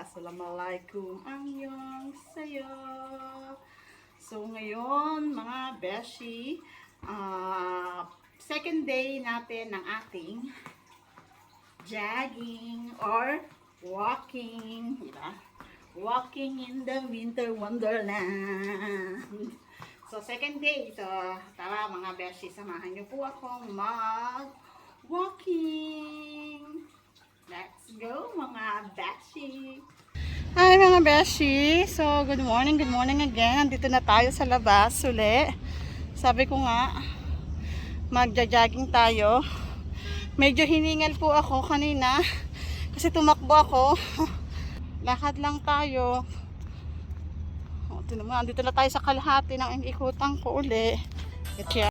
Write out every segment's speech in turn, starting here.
Assalamualaikum Annyeong sayo. So ngayon mga beshi, ah, second day natin ng ating jogging or walking, di ba? Walking in the winter wonderland. So second day, so tara mga beshi, samahan niyo po akong mag walking. Let's go mga beshi! Hi mga beshi! So good morning, good morning again. Nandito na tayo sa labas uli. Sabi ko nga, magja-jogging tayo. Medyo hiningal po ako kanina kasi tumakbo ako. Lakad lang tayo. O, ito naman, andito na tayo sa kalahati ng ikutan ko uli. Kaya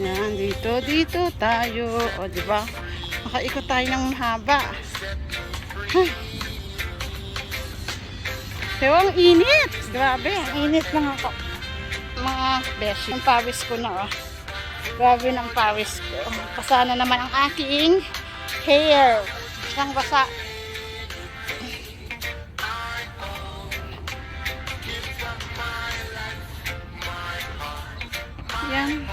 Yan, dito, dito tayo. O, di ba? Makaikot tayo ng haba. Huh. Pero ang init. Grabe, ang init lang ako. Mga beshi. Ang pawis ko na, oh. Grabe ng pawis ko. Basa na naman ang aking hair. Isang basa. Yan.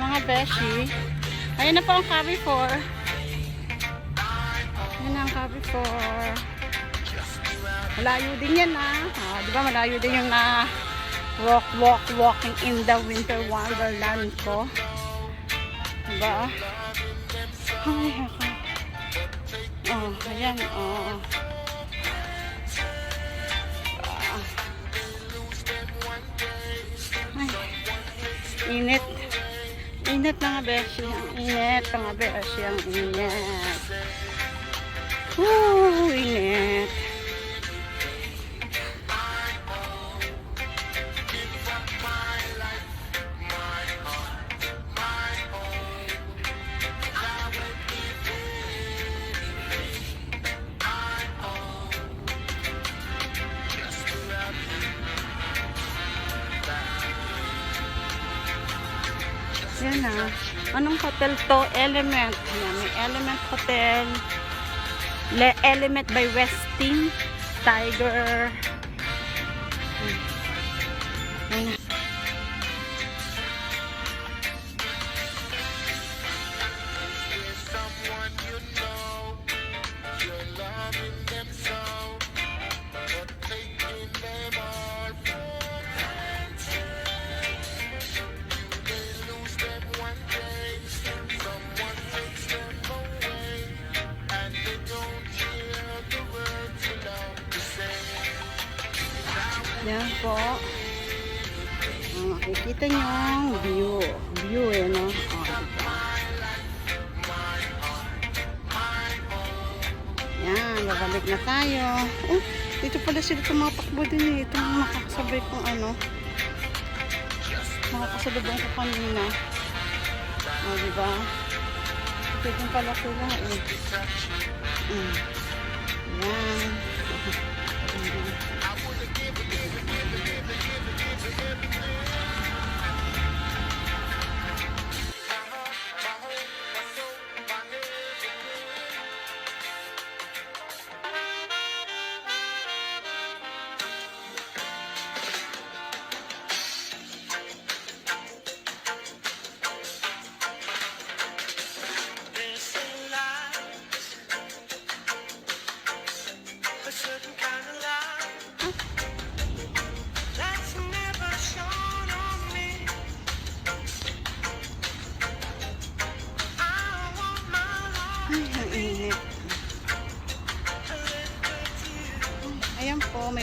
Mga beshi. Ayan na po ang Cavi 4. Ayan ang Cavi 4. Malayo din yan ah. ah di ba malayo din yung na walk, walk, walking in the winter wonderland ko. Diba? Ay, ako. Oh, ayan, oh. Ay, init. Init mga beshi. Ang init mga beshi. Ang init. Woo, init. Yan na. Anong hotel to? Element. Yan, may Element Hotel. Le Element by Westin. Tiger. Yan po. Oh, makikita nyo ang view. View eh, no? Oh? Yan, babalik na tayo. Oh, dito pala sila tumatakbo din eh. Ito makakasabay kong ano. Makakasalubong ko kanina. Oh, diba? Ito din pala sila eh. Mm. Yan. This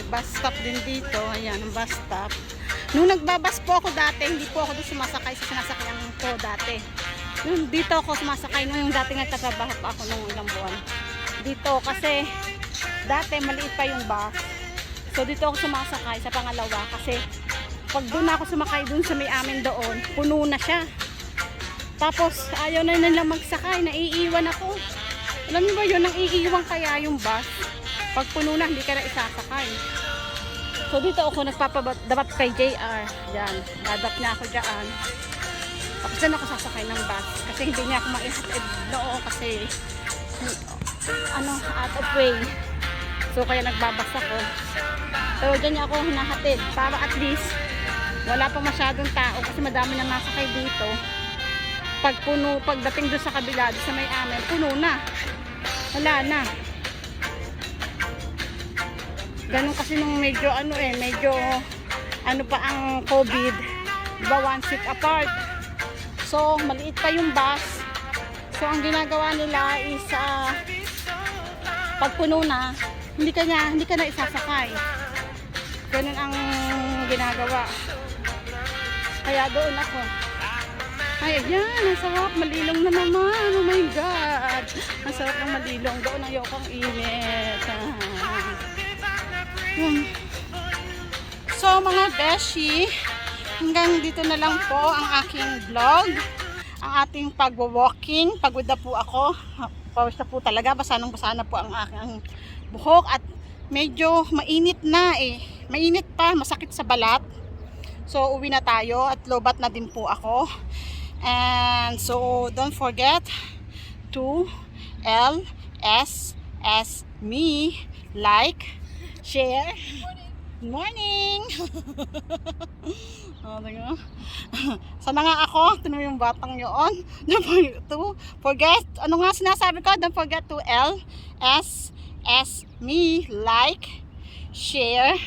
bus stop din dito. Ayan, ang bus stop. Nung nagbabas po ako dati, hindi po ako doon sumasakay sa sinasakyan ko dati. Nung dito ako sumasakay nung yung dati nagtatrabaho pa ako nung ilang buwan. Dito kasi dati maliit pa yung bus. So dito ako sumasakay sa pangalawa kasi pag doon ako sumakay doon sa may amin doon, puno na siya. Tapos ayaw na nila magsakay, naiiwan ako. Alam niyo ba yun, nang iiwan kaya yung bus? Pag puno na, hindi ka na isasakay. So dito ako nagpapadapat kay JR. Yan, dadap niya ako dyan. Tapos dyan ako sasakay ng bus. Kasi hindi niya ako maihatid noon kasi ano, out of way. So kaya nagbabas ako. So dyan niya ako hinahatid para at least wala pa masyadong tao kasi madami na nasakay dito. Pag puno, pagdating doon sa kabila, doon sa may amin, puno na. Wala na. Ganun kasi nung medyo ano eh, medyo ano pa ang COVID. Diba one seat apart. So, maliit pa yung bus. So, ang ginagawa nila is ah, pag puno na, hindi ka na, hindi ka na isasakay. Ganun ang ginagawa. Kaya doon ako. Ay, ayan, ang sarap. Malilong na naman. Oh my God. Ang sarap ng malilong. Doon ayokong init. Ah. Yun. So, mga beshi, hanggang dito na lang po ang aking vlog. Ang ating pagwo-walking. Pagod na po ako. Pawis na po talaga. Basa nang basa na po ang aking buhok. At medyo mainit na eh. Mainit pa. Masakit sa balat. So, uwi na tayo. At lobat na din po ako. And so, don't forget to L, S, S, me, like, share. Good morning! oh, mo. Sana nga ako, tinan yung batang yun. Don't forget to forget, ano nga sinasabi ko? Don't forget to L, S, S, me, like, share,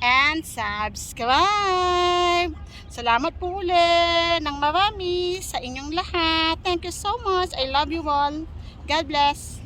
and subscribe. Salamat po ulit ng marami sa inyong lahat. Thank you so much. I love you all. God bless.